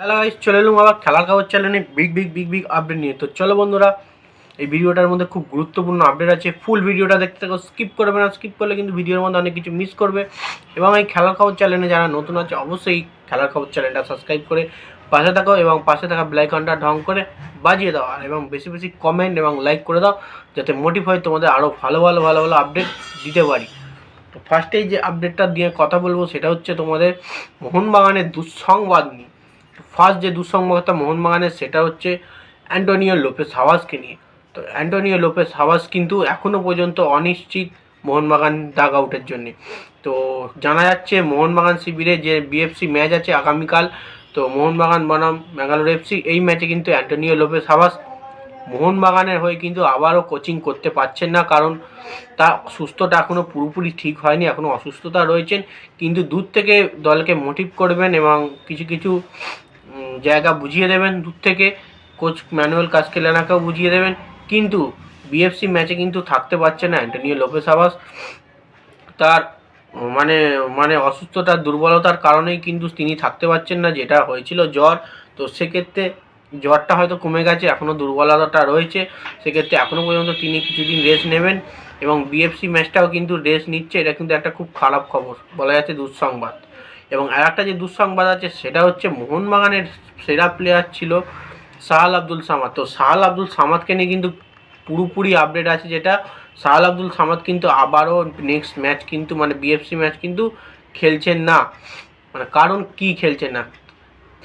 Hello guys চলে এলাম আবার খেলার খবর চ্যানেলে big big big big update নিয়ে। তো চলো বন্ধুরা, এই ভিডিওটার মধ্যে খুব গুরুত্বপূর্ণ আপডেট আছে। ফুল ভিডিওটা দেখতে থাকো স্কিপ করবে না স্কিপ করলে কিন্তু ভিডিওর মধ্যে অনেক কিছু মিস করবে। এবং এই খেলার খবর চ্যানেলে যারা নতুন আছে, অবশ্যই খেলার খবর চ্যানেলটা সাবস্ক্রাইব করে পাশে থাকো এবং পাশে থাকা ব্লাইকনটা ঢং করে বাজিয়ে দাও। আর এবং বেশি বেশি কমেন্ট এবং লাইক করে দাও, যাতে মোটিফাই তোমাদের আরও ভালো ভালো ভালো ভালো আপডেট দিতে পারি। তো ফার্স্টেই যে আপডেটটা দিয়ে কথা বলব, সেটা হচ্ছে তোমাদের মোহনবাগানের দুঃসংবাদ নিয়ে। ফার্স্ট যে দুঃসংবাদটা মোহনবাগানের সেটা হচ্ছে অ্যান্টোনিও লোপেস হাওয়াসকে নিয়ে। তো অ্যান্টোনিও লোপেস হাওয়াস কিন্তু এখনও পর্যন্ত অনিশ্চিত মোহনবাগান ডাগ আউটের জন্যে। তো জানা যাচ্ছে মোহনবাগান শিবিরে যে বিএফসি ম্যাচ আছে আগামীকাল, তো মোহনবাগান বনাম ব্যাঙ্গালোর এফসি, এই ম্যাচে কিন্তু অ্যান্টোনিও লোপেস হাওয়াস মোহনবাগানের হয়ে কিন্তু আবারও কোচিং করতে পারছেন না, কারণ তা সুস্থটা এখনও পুরোপুরি ঠিক হয়নি এখনও অসুস্থতা রয়েছেন। কিন্তু দূর থেকে দলকে মোটিভ করবেন এবং কিছু কিছু জায়গা বুঝিয়ে দেবেন দূর থেকে। কোচ ম্যানুয়াল কাজকেলানাকেও বুঝিয়ে দেবেন। কিন্তু বিএফসি ম্যাচে কিন্তু থাকতে পারছে না অ্যান্টোনিও লোপেস আবাস। তার মানে মানে অসুস্থতার দুর্বলতার কারণেই কিন্তু তিনি থাকতে পারছেন না, যেটা হয়েছিল জ্বর। তো সেক্ষেত্রে জ্বরটা হয়তো কমে গেছে এখনও দুর্বলতাটা রয়েছে। সেক্ষেত্রে এখনও পর্যন্ত তিনি কিছুদিন রেস্ট নেবেন এবং বিএফসি ম্যাচটাও কিন্তু রেস্ট নিচ্ছে। এটা কিন্তু একটা খুব খারাপ খবর, বলা যাচ্ছে দুঃসংবাদ। এবং আর একটা যে দুঃসংবাদ আছে, সেটা হচ্ছে মোহনবাগানের সেরা প্লেয়ার ছিল সাহাল আব্দুল সামাদ। তো সাহাল আব্দুল সামাদকে নিয়ে কিন্তু পুরোপুরি আপডেট আছে যেটা সাহাল আব্দুল সামাদ কিন্তু আবারও নেক্সট ম্যাচ কিন্তু মানে বিএফসি ম্যাচ কিন্তু খেলছেন না। মানে কারণ কি খেলছেন না?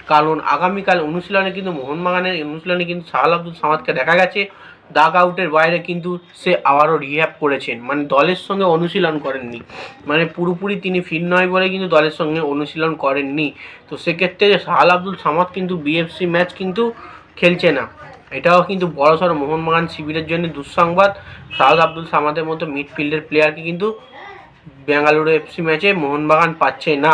কারণ আগামীকাল অনুশীলনে কিন্তু, মোহনবাগানের অনুশীলনে কিন্তু সাহাল আব্দুল সামাদকে দেখা গেছে। দাগ আউটের বাইরে কিন্তু সে আবারও রিহ্যাব করেছেন। মানে দলের সঙ্গে অনুশীলন করেননি। মানে পুরোপুরি তিনি ফিট নয় বলে কিন্তু দলের সঙ্গে অনুশীলন করেননি। তো সেক্ষেত্রে সাহাল আব্দুল সামাদ কিন্তু বিএফসি ম্যাচ কিন্তু খেলছে না। এটাও কিন্তু বড়সড় মোহনবাগান শিবিরের জন্য দুঃসংবাদ। সাহাল আব্দুল সামাদের মতো মিডফিল্ডের প্লেয়ারকে কিন্তু বেঙ্গালুরু এফসি ম্যাচে মোহনবাগান পাচ্ছে না।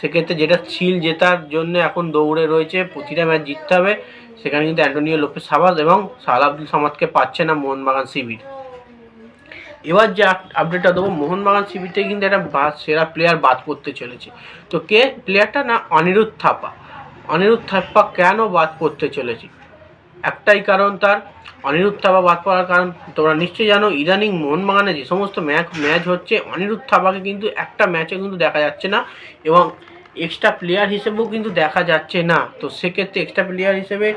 সেক্ষেত্রে যেটা ছিল জেতার জন্য এখন দৌড়ে রয়েছে, প্রতিটা ম্যাচ জিততে হবে। সেখানে কিন্তু অ্যান্টোনিও লোপে সাবাস এবং সাল আব্দুল সামাদকে পাচ্ছে না মোহনবাগান শিবির। এবার যে আপ- আপডেটটা দেবো, মোহনবাগান শিবিরটা কিন্তু একটা সেরা প্লেয়ার বাদ করতে চলেছে। তো কে প্লেয়ারটা না অনিরুদ্ধ থাপা? অনিরুদ্ধ থাপ্পা কেন বাদ করতে চলেছে? একটাই কারণ তার অনিরুদ্ধ থাপা বাদ পড়ার কারণ। তোমরা নিশ্চয়ই জানো, ইদানিং মোহনবাগানে যে সমস্ত ম্যাচ ম্যাচ হচ্ছে, অনিরুদ্ধ থাপাকে কিন্তু একটা ম্যাচে কিন্তু দেখা যাচ্ছে না এবং এক্সট্রা প্লেয়ার হিসেবেও কিন্তু দেখা যাচ্ছে না। তো সেক্ষেত্রে এক্সট্রা প্লেয়ার হিসেবে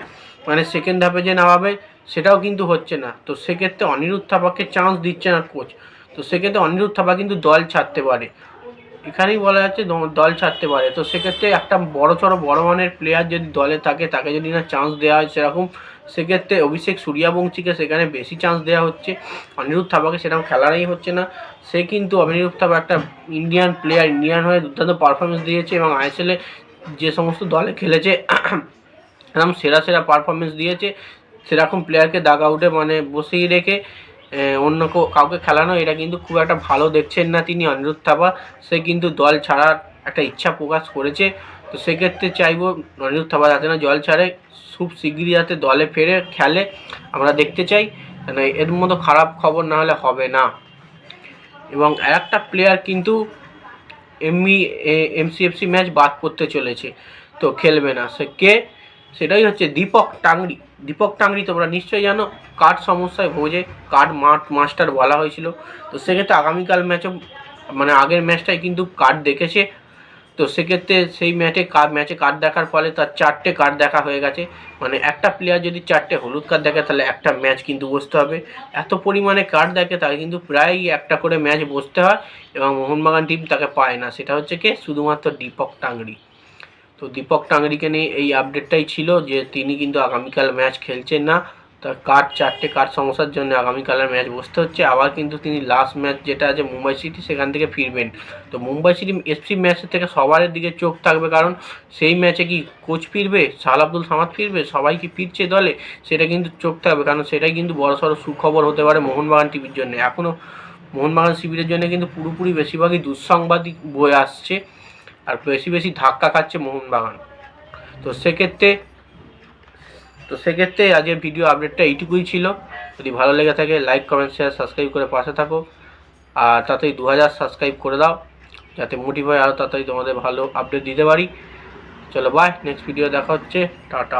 মানে সেকেন্ড হাফে যে নামাবে, সেটাও কিন্তু হচ্ছে না। তো সেক্ষেত্রে অনিরুদ্ধ থাপাকে চান্স দিচ্ছে না কোচ তো সেক্ষেত্রে অনিরুদ্ধ থাপা কিন্তু দল ছাড়তে পারে। এখানেই বলা যাচ্ছে দল ছাড়তে পারে। তো সেক্ষেত্রে একটা বড় সড়ো বড় মানের প্লেয়ার যদি দলে থাকে, তাকে যদি না চান্স দেওয়া হয় সেরকম, সেক্ষেত্রে অভিষেক সূর্যাবংশীকে সেখানে বেশি চান্স দেওয়া হচ্ছে। অনিরুদ্ধ থাপাকে সেরকম খেলারই হচ্ছে না। সে কিন্তু অনিরুদ্ধ থাপা একটা ইন্ডিয়ান প্লেয়ার ইন্ডিয়ান হয়ে দুর্দান্ত পারফরমেন্স দিয়েছে এবং আইএসএলে যে সমস্ত দলে খেলেছে, এরকম সেরা সেরা পারফরমেন্স দিয়েছে। সেরকম প্লেয়ারকে দাগ আউটে মানে বসিয়ে রেখে অন্য কাউকে খেলানো, এটা কিন্তু খুব একটা ভালো দেখছেন না তিনি অনিরুদ্ধ থাপা। সে কিন্তু দল ছাড়ার একটা ইচ্ছা প্রকাশ করেছে। তো সেক্ষেত্রে চাইব অনিরুদ্ধ থাপা যাতে না জল ছাড়ে, খুব শিগগিরই যাতে দলে ফেরে, খেলে। আমরা দেখতে চাই। এর মতো খারাপ খবর না হলে হবে না। এবং একটা প্লেয়ার কিন্তু এমনি এমসিএফসি ম্যাচ বাদ করতে চলেছে। তো খেলবে না। সে কে? সেটাই হচ্ছে দীপক টাংরি। দীপক টাংরি, তোমরা নিশ্চয়ই জানো কার্ড সমস্যায় ভোজে কার্ড মাঠ মাস্টার বলা হয়েছিল। তো সেক্ষেত্রে আগামীকাল ম্যাচে মানে আগের ম্যাচটাই কিন্তু কার্ড দেখেছে। তো সেক্ষেত্রে সেই ম্যাচে কার্ড ম্যাচে কার্ড দেখার ফলে তার চারটে কার্ড দেখা হয়ে গেছে। মানে একটা প্লেয়ার যদি চারটে হলুদ কার্ড দেখে, তাহলে একটা ম্যাচ কিন্তু বসতে হবে। এত পরিমাণে কার্ড দেখে তাকে কিন্তু প্রায়ই একটা করে ম্যাচ বসতে হয় এবং মোহনবাগান টিম তাকে পায় না। সেটা হচ্ছে কে? শুধুমাত্র দীপক টাংরি। তো দীপক টাংরিকে নিয়ে এই আপডেটটাই ছিল যে তিনি কিন্তু আগামীকাল ম্যাচ খেলছেন না। তার কার্ড চারটে কার্ড সমস্যার জন্য আগামীকালের ম্যাচ বসতে হচ্ছে? আবার কিন্তু তিনি লাস্ট ম্যাচ যেটা আছে মুম্বাই সিটি সেখান থেকে ফিরবেন। তো মুম্বাই সিটি এফসি ম্যাচের থেকে সবার দিকে চোখ থাকবে, কারণ সেই ম্যাচে কি কোচ ফিরবে? সাল আব্দুল সামাদ ফিরবে? সবাই কি ফিরছে দলে? সেটা কিন্তু চোখ থাকবে, কারণ সেটাই কিন্তু বড়সড় সুখবর হতে পারে মোহনবাগান টিভির জন্য। এখনও মোহনবাগান শিবিরের জন্য কিন্তু পুরোপুরি বেশিরভাগই দুঃসংবাদই বয়ে আসছে। আর বেশি বেশি ধাক্কা খাচ্ছে মোহনবাগান। তো সেক্ষেত্রে তো সেক্ষেত্রে আজকের ভিডিও আপডেটটা এইটুকুই ছিল। যদি ভালো লেগে থাকে লাইক কমেন্ট শেয়ার সাবস্ক্রাইব করে পাশে থাকো। আর তাড়াতাড়ি দু হাজার সাবস্ক্রাইব করে দাও, যাতে মোটিভাই আরও তাড়াতাড়ি তোমাদের ভালো আপডেট দিতে পারি। চলো বাই নেক্সট ভিডিও দেখা হচ্ছে। টাটা।